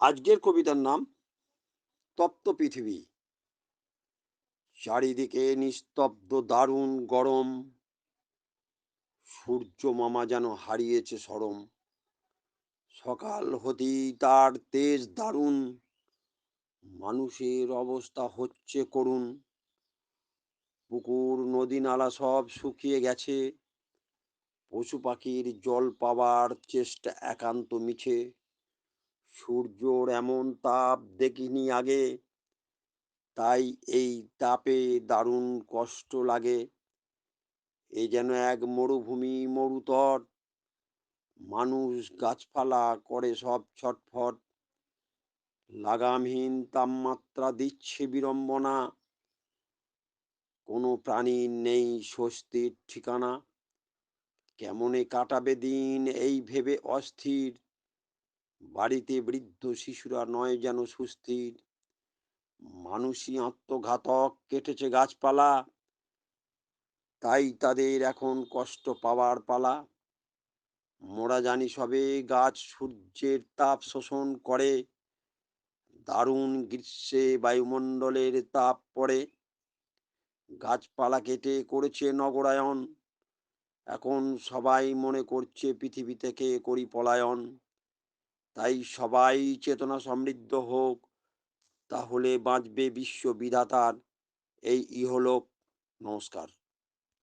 আজকের কবিতার নাম তপ্ত পৃথিবী। চারিদিকে নিস্তব্ধ, দারুণ গরম। সূর্য মামা যেন হারিয়েছে সরম। সকাল হতেই তার তেজ দারুণ। মানুষের অবস্থা হচ্ছে করুণ। পুকুর, নদী, নালা সব শুকিয়ে গেছে। পশু পাখির জল পাবার চেষ্টা একান্ত মিছে। সূর্যর এমন তাপ দেখিনি আগে। তাই এই তাপে দারুণ কষ্ট লাগে। এ যেন এক মরুভূমি মরুতট মানুষ গাছপালা করে সব ছটফট। লাগামহীন তাপমাত্রা দিচ্ছে বিড়ম্বনা। কোনো প্রাণীর নেই স্বস্তির ঠিকানা। কেমনে কাটাবে দিন এই ভেবে অস্থির। বাড়িতে বৃদ্ধ শিশুরা নয় যেন সুস্থির। মানুষই আত্মঘাতক, কেটেছে গাছপালা। তাই তাদের এখন কষ্ট পাওয়ার পালা। মোরা জানি সবে গাছ সূর্যের তাপ শোষণ করে। দারুণ গ্রীষ্মে বায়ুমণ্ডলের তাপ পড়ে। গাছপালা কেটে করেছে নগরায়ন এখন সবাই মনে করছে পৃথিবী থেকে করি পলায়ন তাই সবাই চেতনা সমৃদ্ধ হোক তাহলে বাঁচবে বিশ্ব বিধাতার। এই ইহলোক নমস্কার।